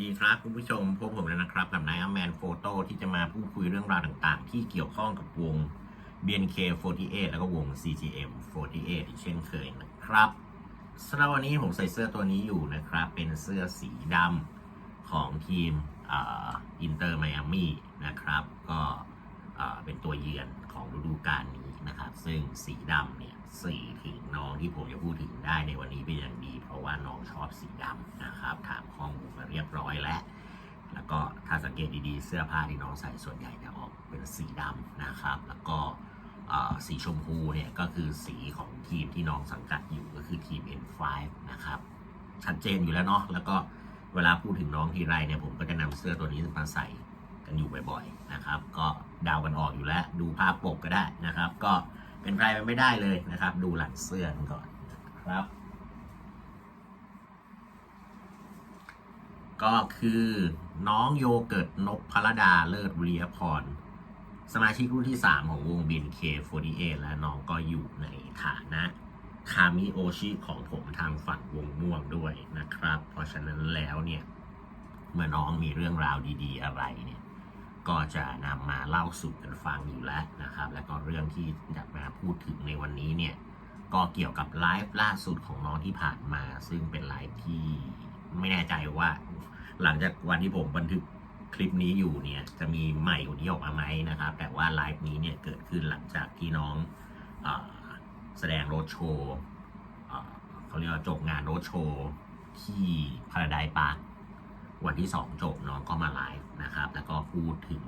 ดีครับคุณผู้ชมพบผมแล้วนะครับกับนายอแมนโฟโต้ที่จะมาพูดคุยเรื่องราวต่างๆ ที่เกี่ยวข้องกับวง BNK48 แล้วก็วง CGM48 อีกเช่นเคยนะครับสำหรับวันนี้ผมใส่เสื้อตัวนี้อยู่นะครับ เป็นเสื้อสีดำของทีมอินเตอร์ไมอามี่นะครับ ก็เอ่อเป็นตัวเยือนของฤดูกาลนี้นะครับ ซึ่งสีดำเนี่ย สื่ถึงน้องที่ผมจะพูดถึงได้ในวันนี้เป็นอย่างดี เพราะว่าน้องชอบสีดำนะครับ ถามข้อมูลมาเรียบร้อยแล้ว แล้วก็ถ้าสังเกตดีๆ เสื้อผ้าที่น้องใส่ส่วนใหญ่จะออกเป็นสีดำนะครับ แล้วก็สีชมพูเนี่ยก็คือสีของทีมที่น้องสังกัดอยู่ก็คือทีม N5 นะครับ ชัดเจนอยู่แล้วเนาะแล้วก็เวลาพูดถึงน้องทีไรเนี่ยผมก็จะนำเสื้อตัวนี้มาใส่กันอยู่บ่อยๆนะครับ ก็ดาวกันออกอยู่แล้ว ดูภาพปกก็ได้นะครับ ก็ เป็นใครไปไม่ได้เลยนะครับ ดูหลังเสื้อกันก่อนครับ ก็คือน้องโยเกิร์ตนพพรดาเลิศวิริยพร สมาชิกรุ่นที่ 3 ของวง BNK48 และน้องก็อยู่ในฐานะคามิโอชิของผมทางฝั่งวงม่วงด้วยนะครับ เพราะฉะนั้นแล้วเนี่ย เมื่อน้องมีเรื่องราวดี ๆ อะไรเนี่ย ก็จะนำมาเล่าสู่กันฟังอยู่แล้วนะครับ แล้วก็เรื่องที่จะมาพูดถึงในวันนี้เนี่ยก็เกี่ยวกับไลฟ์ล่าสุดของน้องที่ผ่านมา ซึ่งเป็นไลฟ์ที่ไม่แน่ใจว่า หลังจากวันที่ผมบันทึกคลิปนี้อยู่เนี่ยจะมีใหม่กว่านี้ออกมาไหมนะครับ แต่ว่าไลฟ์นี้เนี่ยเกิดขึ้นหลังจากที่น้องอแสดงโรดโชว์เขาเรียกว่าจบงานโรดโชว์ที่พาราไดปาร์ค วันที่ 2 จบน้องก็มาไลฟ์นะครับ แล้วก็พูดถึง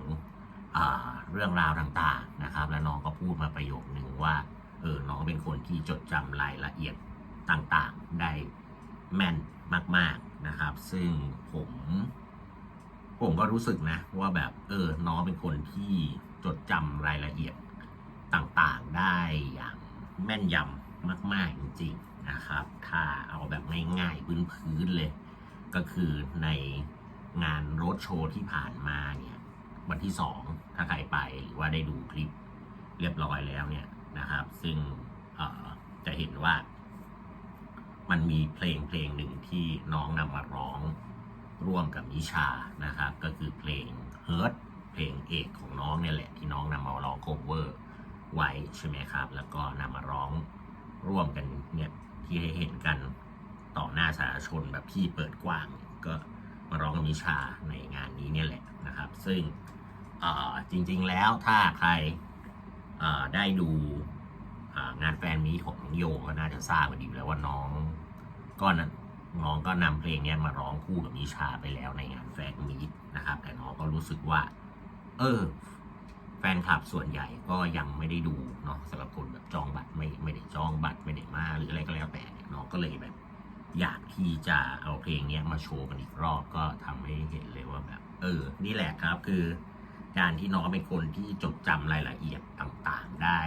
เรื่องราวต่างๆนะครับ แล้วน้องก็พูดมาประโยคหนึ่งว่าเออน้องเป็นคนที่จดจำรายละเอียดต่างๆ ได้แม่นมาก ๆนะครับ ซึ่งผมผมก็รู้สึกนะว่าแบบเออน้องเป็นคนที่จดจำรายละเอียดต่างๆ ได้อย่างแม่นยำมาก ๆจริงๆนะครับ ถ้าเอาแบบง่ายๆพื้นๆเลย ก็คือในงานโรดโชว์ที่ผ่านมาเนี่ยวันที่สองถ้าใครไปหรือว่าได้ดูคลิปเรียบร้อยแล้วเนี่ยนะครับ ซึ่งจะเห็นว่า มันมีเพลงเพลงหนึ่งที่น้องนำมาร้องร่วมกับนิชานะครับ ก็คือเพลง Hurt เพลงเอกของน้องเนี่ยแหละที่น้องนำมาร้องโคเวอร์ไว้ใช่ไหมครับ แล้วก็นำมาร้องร่วมกันเนี่ยที่ให้เห็นกัน ต่อหน้าสาธารณชนแบบที่เปิดกว้างก็มาร้องกับนิชาในงานนี้เนี่ยแหละนะครับ ซึ่งจริงๆแล้วถ้าใครได้ดูงานแฟนมีของโยก็น่าจะทราบกันดีแล้วว่าน้องก็นน้องก็นำเพลงนี้มาร้องคู่กับนิชาไปแล้วในงานแฟนมีตนะครับ แต่น้องก็รู้สึกว่า เออ แฟนคลับส่วนใหญ่ก็ยังไม่ได้ดูเนาะสำหรับคนแบบจองบัตรไม่ไม่ได้จองบัตรไม่ได้มาหรืออะไรก็แล้วแต่เนี่ยน้องก็เลยแบบ อยากที่จะเอาเพลงนี้มาโชว์กันอีกรอบก็ทำให้เห็นเลยว่าแบบ เออ นี่แหละครับคือการที่น้องเป็นคนที่จดจำรายละเอียดต่างๆได้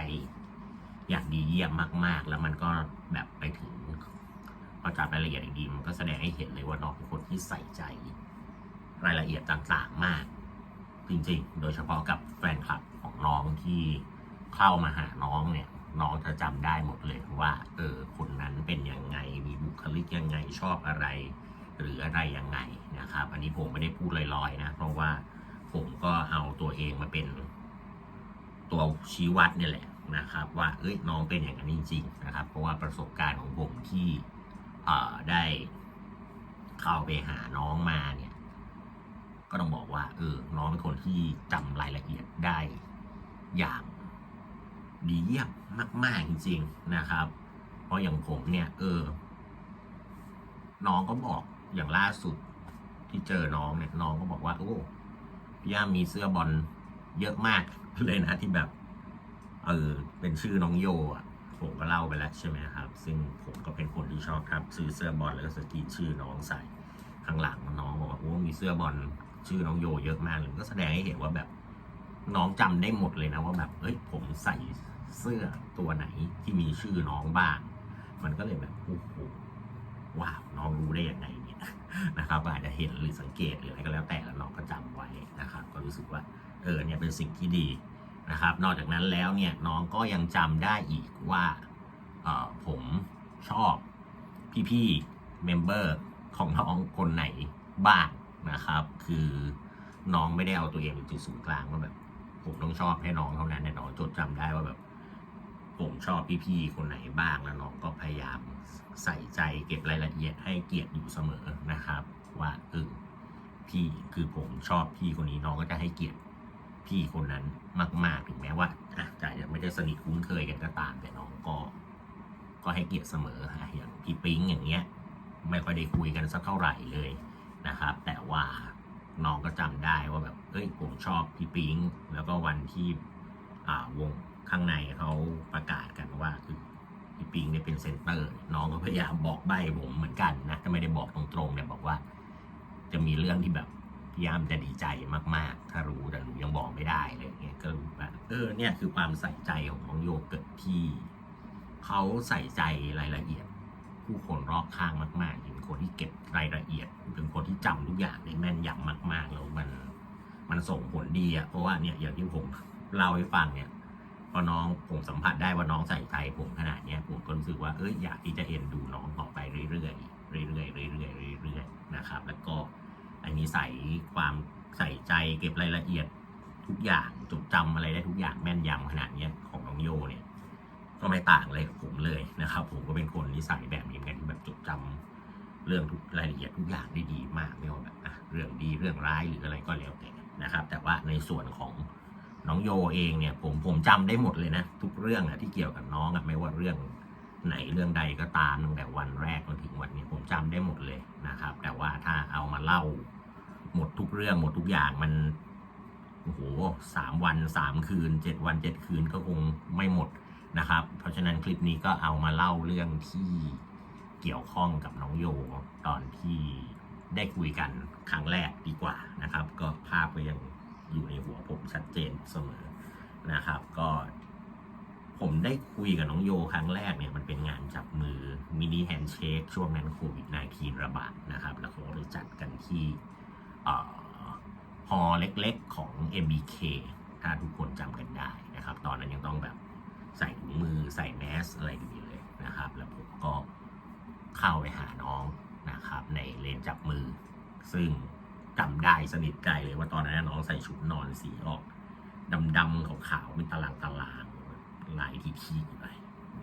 อย่างดีเยี่ยมมากๆ แล้วมันก็แบบไปถึงพอจับรายละเอียดดีมันก็แสดงให้เห็นเลยว่าน้องเป็นคนที่ใส่ใจ รายละเอียดต่างๆมาก จริงๆ โดยเฉพาะกับแฟนคลับของน้องที่เข้ามาหาน้องเนี่ย น้องจะจำได้หมดเลยว่า เออคนนั้นเป็นยังไง มีบุคลิกยังไงชอบอะไร หรืออะไรยังไงนะครับ อันนี้ผมไม่ได้พูดลอยๆนะ เพราะว่าผมก็เอาตัวเองมาเป็น ตัวชี้วัดเนี่ยแหละนะครับ ว่าเอ้ยน้องเป็นอย่างนั้นจริงๆนะครับ เพราะว่าประสบการณ์ของผมที่เอ่อได้เข้าไปหาน้องมาเนี่ย ก็ต้องบอกว่า เออ น้องเป็นคนที่จำรายละเอียดได้อย่าง ดีเยี่ยมมาก ๆ จริง ๆ นะครับ เพราะอย่างผมเนี่ย เออ น้องก็บอกอย่างล่าสุดที่เจอน้องเนี่ย น้องก็บอกว่า โอ้พี่ย่ามีเสื้อบอลเยอะมากเลยนะที่แบบ เออ เป็นชื่อน้องโยอะ ผมก็เล่าไปแล้วใช่ไหมครับ ซึ่งผมก็เป็นคนที่ชอบครับซื้อเสื้อบอลแล้วก็สกรีนชื่อน้องใส่ข้างหลังน้องบอกว่าโอ้มีเสื้อบอลชื่อน้องโยเยอะมากเลยก็แสดงให้เห็นว่าแบบน้องจำได้หมดเลยนะว่าแบบเอ้ยผมใส่ เสื้อตัวไหนที่มีชื่อน้องบ้าง มันก็เลยแบบโอ้โหว้าวน้องรู้ได้ยังไงเนี่ยนะครับอาจจะเห็นหรือสังเกตหรืออะไรก็แล้วแต่แล้วน้องก็จำไว้นะครับ ก็รู้สึกว่าเออเนี่ยเป็นสิ่งที่ดีนะครับ นอกจากนั้นแล้วเนี่ยน้องก็ยังจำได้อีกว่าเออผมชอบพี่ๆเมมเบอร์ของน้องคนไหนบ้างนะครับ คือน้องไม่ได้เอาตัวเองเป็นจุดศูนย์กลางว่าแบบผมต้องชอบให้น้องเท่านั้นแต่น้องจดจำได้ว่าแบบ ผมชอบพี่ๆคนไหนบ้างแล้วน้องก็พยายามใส่ใจเก็บรายละเอียดให้เกียรติอยู่เสมอนะครับ ว่าเออพี่คือผมชอบพี่คนนี้น้องก็จะให้เกียรติพี่คนนั้นมาก ๆ ถึงแม้ว่าอะจะยังไม่ได้สนิทคุ้นเคยกันก็ตาม แต่น้องก็ก็ให้เกียรติเสมออะอย่างพี่ปิ๊งอย่างเงี้ย ไม่ค่อยได้คุยกันสักเท่าไหร่เลยนะครับ แต่ว่าน้องก็จำได้ว่าแบบเอ้ยผมชอบพี่ปิ๊งแล้วก็วันที่อ่าวง ข้างในเขาประกาศกันว่าคือพี่ปิงเนี่ยเป็นเซนเตอร์ น้องก็พยายามบอกใบ้ผมเหมือนกันนะถ้าไม่ได้บอกตรงๆเนี่ยบอกว่า จะมีเรื่องที่แบบพยายามจะดีใจมากๆ ถ้ารู้แต่รู้ยังบอกไม่ได้เลยเงี้ยก็รู้ว่าเออเนี่ยคือความใส่ใจของน้องโยเกิร์ตที่เขาใส่ใจรายละเอียด ผู้คนรอบข้างมากๆเป็นคนที่เก็บรายละเอียดเป็นคนที่จำทุกอย่างได้แม่นยำมาก ๆ แล้วมันมันส่งผลดีอะเพราะว่าเนี่ยอย่างที่ผมเล่าให้ฟังเนี่ย พอน้องผมสัมผัสได้ว่าน้องใส่ใจผมขนาดนี้ผมก็รู้สึกว่าเอ้ยอยากที่จะเอ็นดูน้องต่อไปเรื่อยๆเรื่อยๆเรื่อยๆเรื่อยๆนะครับ แล้วก็อ้นิสัยความใส่ใจเก็บรายละเอียดทุกอย่างจดจำอะไรได้ทุกอย่างแม่นยำขนาดนี้ของน้องโยเนี่ยก็ไม่ต่างอะไรกับผมเลยนะครับ ผมก็เป็นคนนิสัยแบบนี้เหมือนกันที่แบบจดจำเรื่องทุกรายละเอียดทุกอย่างได้ดีมากไม่ว่าแบบเรื่องดีเรื่องร้ายหรืออะไรก็แล้วแต่นะครับ แต่ว่าในส่วนของ น้องโยเองเนี่ย ผมผมจำได้หมดเลยนะ ทุกเรื่องอะที่เกี่ยวกับน้องอะไม่ว่าเรื่องไหนเรื่องใดก็ตามตั้งแต่วันแรกจนถึงวันนี้ผมจำได้หมดเลยนะครับ แต่ว่าถ้าเอามาเล่า หมดทุกเรื่องหมดทุกอย่างมันโอ้โหสามวันสามคืนเจ็ดวันเจ็ดคืนก็คงไม่หมดนะครับ เพราะฉะนั้นคลิปนี้ก็เอามาเล่าเรื่องที่เกี่ยวข้องกับน้องโยตอนที่ได้คุยกันครั้งแรกดีกว่านะครับ ก็ภาพก็ยัง อยู่ในหัวผมชัดเจนเสมอนะครับ ก็ผมได้คุยกับน้องโยครั้งแรกเนี่ยมันเป็นงานจับมือมินิแฮนด์เชคช่วงนั้นโควิด -19 ระบาดนะครับ แล้วเขาก็ไปจัดกันที่เอ่อฮอล์เล็กๆของ MBK ถ้าทุกคนจำกันได้นะครับ ตอนนั้นยังต้องแบบใส่ถุงมือใส่แมสอะไรอยู่เลยนะครับ แล้วผมก็เข้าไปหาน้องนะครับในเลนจับมือ ซึ่ง จำได้สนิทใจเลยว่าตอนนั้นน้องใส่ชุดนอนสีออกดำๆขาวๆเป็นตารางตารางๆลายที่ทีไป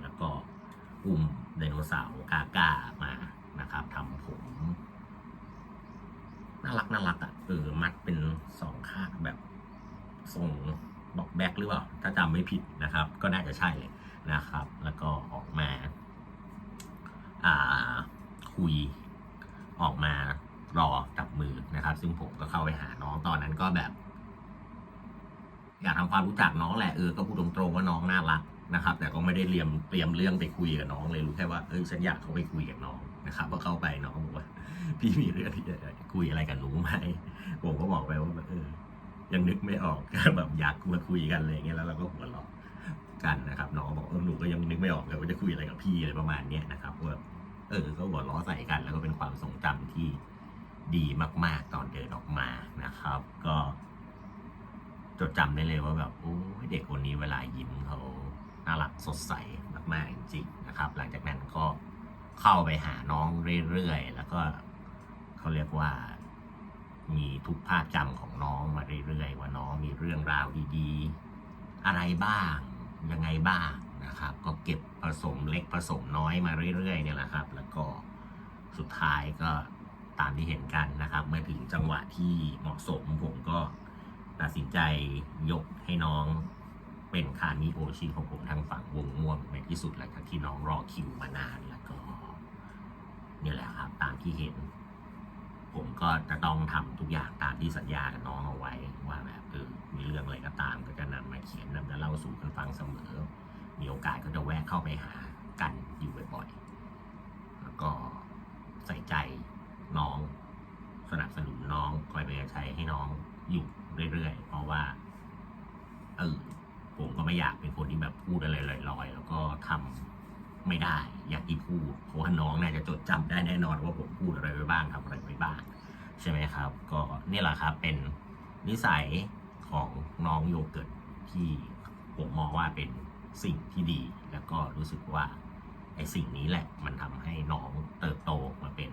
แล้วก็อุ้มไดโนเสาร์กากามานะครับทำผมน่ารักน่ารักอะเออมัดเป็นสองข้างแบบทรงบอกแบ็กหรือเปล่า ถ้าจำไม่ผิดนะครับ ก็น่าจะใช่เลยนะครับ แล้วก็ออกมา อ่าคุยออกมา รอจับมือนะครับ ซึ่งผมก็เข้าไปหาน้องตอนนั้นก็แบบ อยากทำความรู้จักน้องแหละเออก็พูดตรงๆว่าน้องน่ารักนะครับ แต่ก็ไม่ได้เตรียมเตรียมเรื่องไปคุยกับน้องเลยรู้แค่ว่าเออฉันอยากเข้าไปคุยกับน้องนะครับพอเข้าไปน้องบอกว่า พี่มีเรื่องที่จะคุยอะไรกับหนูไหมผมก็บอกไปว่าเออยังนึกไม่ออกแบบอยากมาคุยกันอะไรอย่างเงี้ยแล้วเราก็หัวเราะกันนะครับน้องบอกเออหนูก็ยังนึกไม่ออกเลยว่าจะคุยอะไรกับพี่อะไรประมาณเนี้ยนะครับว่าเออก็หัวเราะใส่กันแล้วก็เป็นความทรงจำที่ ดีมาก ๆ ตอนเดินออกมานะครับ ก็จดจำได้เลยว่าแบบโอ้เด็กคนนี้เวลายิ้มเขาน่ารักสดใสมาก ๆ จริงๆนะครับ หลังจากนั้นก็เข้าไปหาน้องเรื่อยๆ แล้วก็เขาเรียกว่ามีทุกภาพจำของน้องมาเรื่อยๆ ว่าน้องมีเรื่องราวดีๆ อะไรบ้าง ยังไงบ้างนะครับ ก็เก็บผสมเล็กผสมน้อยมาเรื่อยๆเนี่ยแหละครับ แล้วก็สุดท้ายก็ ตามที่เห็นกันนะครับ เมื่อถึงจังหวะที่เหมาะสมผมก็ตัดสินใจยกให้น้องเป็นคามิโอชิของผมทางฝั่งวงม่วงในที่สุดหลังจากที่น้องรอคิวมานานแล้วก็นี่แหละครับ ตามที่เห็น ผมก็จะต้องทำทุกอย่างตามที่สัญญากับน้องเอาไว้ว่าแบบเออมีเรื่องอะไรก็ตามก็จะนำมาเขียนนำมาเล่าสู่กันฟังเสมอ มีโอกาสก็จะแวะเข้าไปหากันอยู่บ่อยๆแล้วก็ใส่ใจน้อง สนับสนุนน้องคอยเป็นกำลัง ใจให้น้องอยู่เรื่อยๆ เพราะว่าเออผมก็ไม่อยากเป็นคนที่แบบพูดอะไรลอยๆ แล้วก็ทำไม่ได้ อยางที่พูดเพราะว่าน้องน่าจะจดจำได้แน่นอนว่าผมพูดอะไรไปบ้างทำอะไรไปบ้าง ใช่ไหมครับ ก็นี่แหละครับเป็นนิสัยของน้องโยเกิร์ตที่ผมมองว่าเป็นสิ่งที่ดี แล้วก็รู้สึกว่าไอ้สิ่งนี้แหละ มันทำให้น้องเติบโตมาเป็น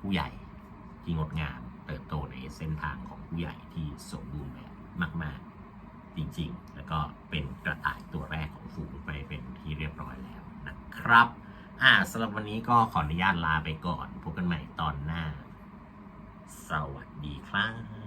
ผู้ใหญ่ ที่งดงามเติบโตในเส้นทางของผู้ใหญ่ที่สมบูรณ์แบบมาก ๆ จริง ๆ แล้วก็เป็นกระต่ายตัวแรกของฝูงไปเป็นที่เรียบร้อยแล้วนะครับอ่าสำหรับวันนี้ก็ขออนุญาตลาไปก่อนพบกันใหม่ตอนหน้า สวัสดีครับ